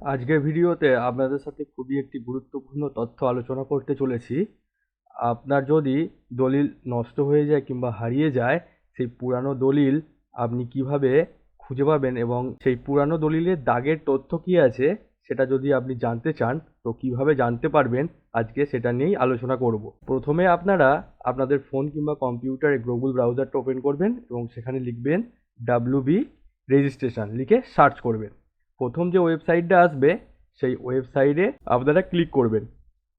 আজকের ভিডিওতে আপনাদের সাথে খুবই একটি গুরুত্বপূর্ণ তথ্য আলোচনা করতে চলেছি। আপনার যদি দলিল নষ্ট হয়ে যায় কিংবা হারিয়ে যায়, সেই পুরানো দলিল আপনি কীভাবে খুঁজে পাবেন এবং সেই পুরানো দলিলের দাগের তথ্য কী আছে, সেটা যদি আপনি জানতে চান, তো কীভাবে জানতে পারবেন? আজকে সেটা নিয়েই আলোচনা করব। প্রথমে আপনারা আপনাদের ফোন কিংবা কম্পিউটারে গুগল ব্রাউজারটা ওপেন করবেন এবং সেখানে লিখবেন ডাব্লিউ বি রেজিস্ট্রেশন লিখে সার্চ করবেন। প্রথম যে ওয়েবসাইটটা আসবে, সেই ওয়েবসাইটে আপনারা ক্লিক করবেন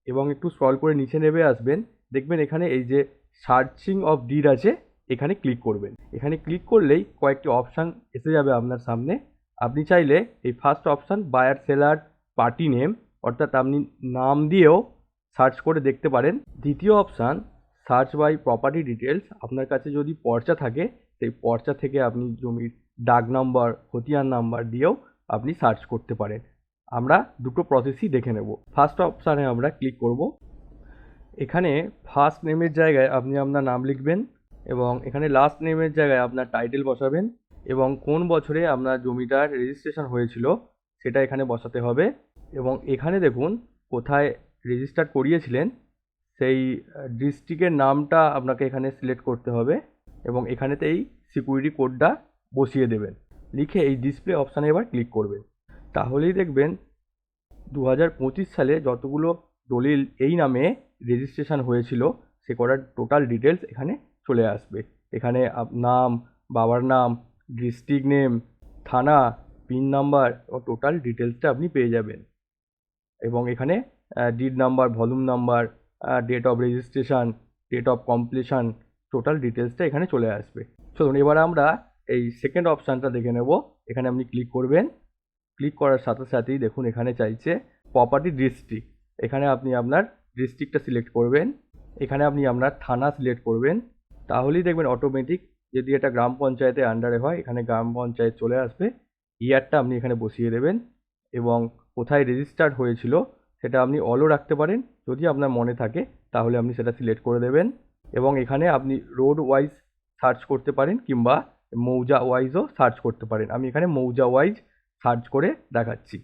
এবং একটু স্ক্রল করে নিচে নেমে আসবেন। দেখবেন এখানে এই যে সার্চিং অফ ডিড আছে, এখানে ক্লিক করবেন। এখানে ক্লিক করলেই কয়েকটি অপশান এসে যাবে আপনার সামনে। আপনি চাইলে এই first option buyer, seller, party name, অর্থাৎ আপনি নাম দিয়েও সার্চ করে দেখতে পারেন। দ্বিতীয় option, search by property details আপনার কাছে যদি পর্চা থাকে, সেই পর্চা থেকে আপনি জমির ডাক নাম্বার, খতিয়ান নাম্বার দিয়েও আপনি সার্চ করতে পারেন। আমরা দুটো প্রসেসই দেখে নেব। ফার্স্ট অপশানে আমরা ক্লিক করব। এখানে ফার্স্ট নেমের জায়গায় আপনি আপনার নাম লিখবেন এবং এখানে লাস্ট নেমের জায়গায় আপনার টাইটেল বসাবেন এবং কোন বছরে আপনার জমিটার রেজিস্ট্রেশন হয়েছিল সেটা এখানে বসাতে হবে এবং এখানে দেখুন কোথায় রেজিস্টার করিয়েছিলেন সেই ডিস্ট্রিক্টের নামটা আপনাকে এখানে সিলেক্ট করতে হবে এবং এখানেতেই সিকিউরিটি কোডটা বসিয়ে দেবেন। লিখে এই ডিসপ্লে অপশানে এবার ক্লিক করবেন। তাহলেই দেখবেন দু হাজার পঁচিশ সালে যতগুলো দলিল এই নামে রেজিস্ট্রেশন হয়েছিল, সে করার টোটাল ডিটেলস এখানে চলে আসবে। এখানে নাম, বাবার নাম ডিস্ট্রিক্ট নেম থানা পিন নাম্বার ও টোটাল ডিটেলসটা আপনি পেয়ে যাবেন। এবং এখানে deed number volume number date of registration date of completion total ডিটেলসটা এখানে চলে আসবে। চলুন, এবার আমরা এই সেকেন্ড অপশানটা দেখে নেব। এখানে আপনি ক্লিক করবেন। ক্লিক করার সাথে সাথেই দেখুন, এখানে চাইছে প্রপার্টি ডিস্ট্রিক্ট এখানে আপনি আপনার ডিস্ট্রিক্টটা সিলেক্ট করবেন। এখানে আপনি আপনার থানা সিলেক্ট করবেন। তাহলেই দেখবেন অটোমেটিক যদি এটা গ্রাম পঞ্চায়েতের আন্ডারে হয়, এখানে গ্রাম পঞ্চায়েত চলে আসবে। ইয়ারটা আপনি এখানে বসিয়ে দেবেন এবং কোথায় রেজিস্টার্ড হয়েছিল, সেটা আপনি অলও রাখতে পারেন। যদি আপনার মনে থাকে, তাহলে আপনি সেটা সিলেক্ট করে দেবেন। এবং এখানে আপনি রোড ওয়াইজ সার্চ করতে পারেন কিংবা মৌজা ওয়াইজও সার্চ করতে পারেন। আমি এখানে মৌজা ওয়াইজ সার্চ করে দেখাচ্ছি।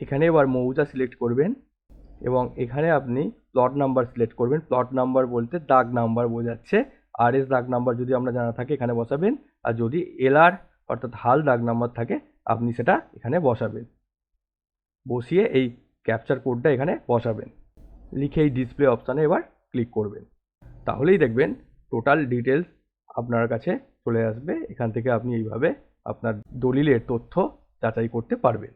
এখানে এবার মৌজা সিলেক্ট করবেন এবং এখানে আপনি প্লট নাম্বার সিলেক্ট করবেন। প্লট নাম্বার বলতে দাগ নাম্বার বোঝাচ্ছে। আর এস দাগ নাম্বার যদি আমরা জানা থাকে এখানে বসাবেন। আর যদি এলআর অর্থাৎ হাল দাগ নাম্বার থাকে, আপনি সেটা এখানে বসাবেন। বসিয়ে এই ক্যাপচার কোডটা এখানে বসাবেন। লিখে এই ডিসপ্লে অপশানে এবার ক্লিক করবেন। তাহলেই দেখবেন টোটাল ডিটেলস আপনার কাছে চলে আসবে এখান থেকে আপনি এইভাবে আপনার দলিলের তথ্য যাচাই করতে পারবেন।